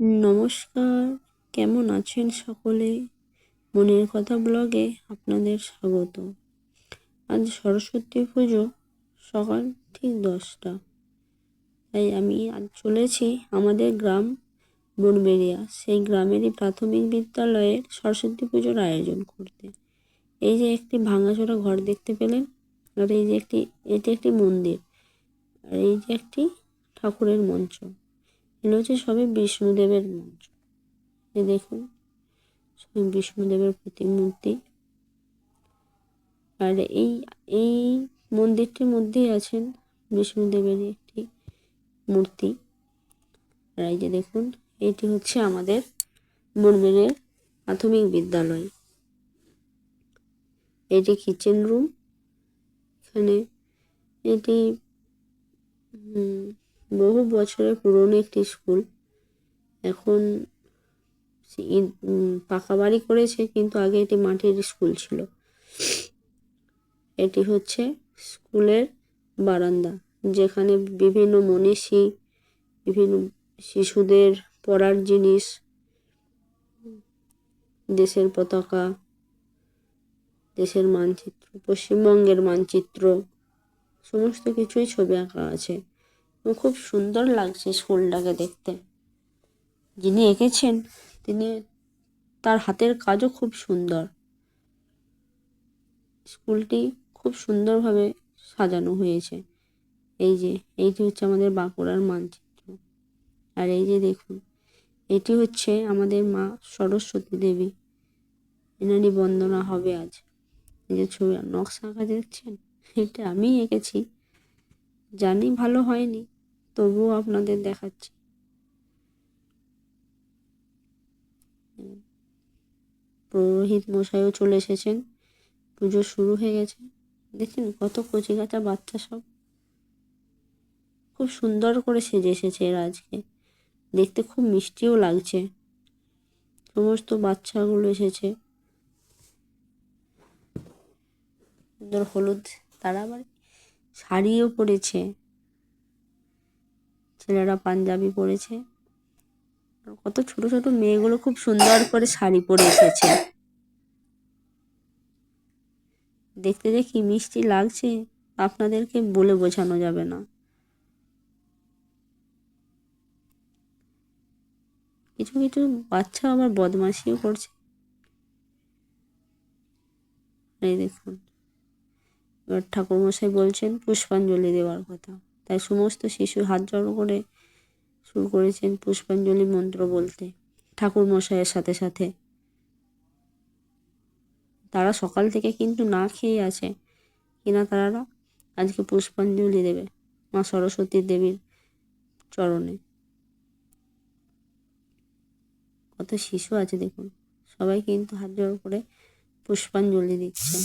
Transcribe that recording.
নমস্কার, কেমন আছেন সকলে? মনের কথা ব্লগে আপনাদের স্বাগত। আজ সরস্বতী পুজো, সকাল ঠিক দশটা। তাই আমি আজ চলেছি আমাদের গ্রাম বনবেরিয়া সেই গ্রামেরই প্রাথমিক বিদ্যালয়ের সরস্বতী পুজোর আয়োজন করতে। এই যে একটি ভাঙাচোরা ঘর দেখতে পেলেন, আর এই যে একটি, এটি একটি মন্দির। আর এই যে একটি ঠাকুরের মঞ্চ। এগুলো হচ্ছে সবই বিষ্ণুদেবের মঞ্চ এই দেখুন, সবই বিষ্ণুদেবের প্রতিমূর্তি। আর এই এই মন্দিরটির মধ্যেই আছেন বিষ্ণুদেবের একটি মূর্তি। আর এই যে দেখুন, এটি হচ্ছে আমাদের বনবেনের প্রাথমিক বিদ্যালয়। এটি কিচেন রুম। এখানে এটি বহু বছরের পুরনো একটি স্কুল। এখন পাকা বাড়ি করেছে, কিন্তু আগে এটি মাটির স্কুল ছিল। এটি হচ্ছে স্কুলের বারান্দা, যেখানে বিভিন্ন মনীষী, বিভিন্ন শিশুদের পড়ার জিনিস, দেশের পতাকা, দেশের মানচিত্র, পশ্চিমবঙ্গের মানচিত্র, সমস্ত কিছুই ছবি আঁকা আছে। খুব সুন্দর লাগছে স্কুলটাকে দেখতে। যিনি এঁকেছেন, তিনি তার হাতের কাজও খুব সুন্দর। স্কুলটি খুব সুন্দরভাবে সাজানো হয়েছে। এই যে, এইটি হচ্ছে আমাদের বাঁকুড়ার মানচিত্র। আর এই যে দেখুন, এটি হচ্ছে আমাদের মা সরস্বতী দেবী। এনারই বন্দনা হবে আজ। এই যে ছবি নকশা আঁকা দেখছেন এটা আমি এঁকেছি। জানি ভালো হয়নি। তবুও আপনাদের দেখাচ্ছি। পুরোহিত মশাইও চলে এসেছেন। পুজো শুরু হয়ে গেছে। দেখছেন কত কচি কাঁচা বাচ্চা সব। খুব সুন্দর করে সেজে এসেছে এরা আজকে। দেখতে খুব মিষ্টিও লাগছে। সমস্ত বাচ্চাগুলো এসেছে। সুন্দর হলুদ তারা আবার শাড়িও পরেছে। ছেলেরা পাঞ্জাবি পরেছে। কত ছোট ছোট মেয়েগুলো খুব সুন্দর করে শাড়ি পরে এসেছে। দেখতে দেখি মিষ্টি লাগছে, আপনাদেরকে বলে বোঝানো যাবে না। কিছু কিছু বাচ্চা আবার বদমাশিও করছে। এই দেখুন, এবার ঠাকুরমশাই বলছেন, পুষ্পাঞ্জলি দেওয়ার কথা। তাই সমস্ত শিশু হাত জড়ো করে শুরু করেছেন পুষ্পাঞ্জলি মন্ত্র বলতে। ঠাকুর মশাইয়ের সাথে সাথে। তারা সকাল থেকে কিন্তু না খেয়ে আছে। কিনা তারা আজকে পুষ্পাঞ্জলি দেবে মা সরস্বতী দেবীর চরণে। কত শিশু আছে দেখুন। সবাই কিন্তু হাত জড়ো করে পুষ্পাঞ্জলি দিচ্ছে